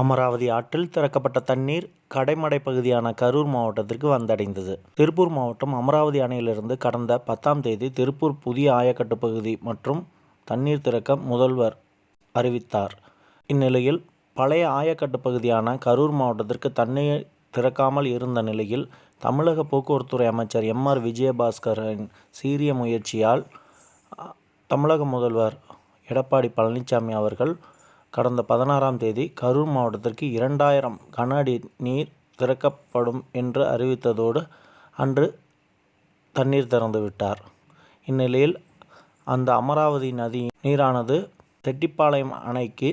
அமராவதி ஆற்றில் திறக்கப்பட்ட தண்ணீர் கடைமடை பகுதியான கரூர் மாவட்டத்திற்கு வந்தடைந்தது. திருப்பூர் மாவட்டம் அமராவதி அணையிலிருந்து கடந்த பத்தாம் தேதி திருப்பூர் புதிய ஆயக்கட்டு பகுதி மற்றும் தண்ணீர் திறக்க முதல்வர் அறிவித்தார். இந்நிலையில் பழைய ஆயக்கட்டு பகுதியான கரூர் மாவட்டத்திற்கு தண்ணீர் திறக்காமல் இருந்த நிலையில் தமிழக போக்குவரத்துறை அமைச்சர் எம் ஆர் விஜயபாஸ்கரின் சீரிய முயற்சியால் தமிழக முதல்வர் எடப்பாடி பழனிசாமி அவர்கள் கடந்த பதினாறாம் தேதி கரூர் மாவட்டத்திற்கு இரண்டாயிரம் கன அடி நீர் திறக்கப்படும் என்று அறிவித்ததோடு அன்று தண்ணீர் திறந்துவிட்டார் இந்நிலையில் அந்த அமராவதி நதி நீரானது செட்டிப்பாளையம் அணைக்கு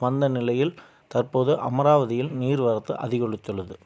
வந்த நிலையில் தற்போது அமராவதியில் நீர்வரத்து அதிகரித்துள்ளது.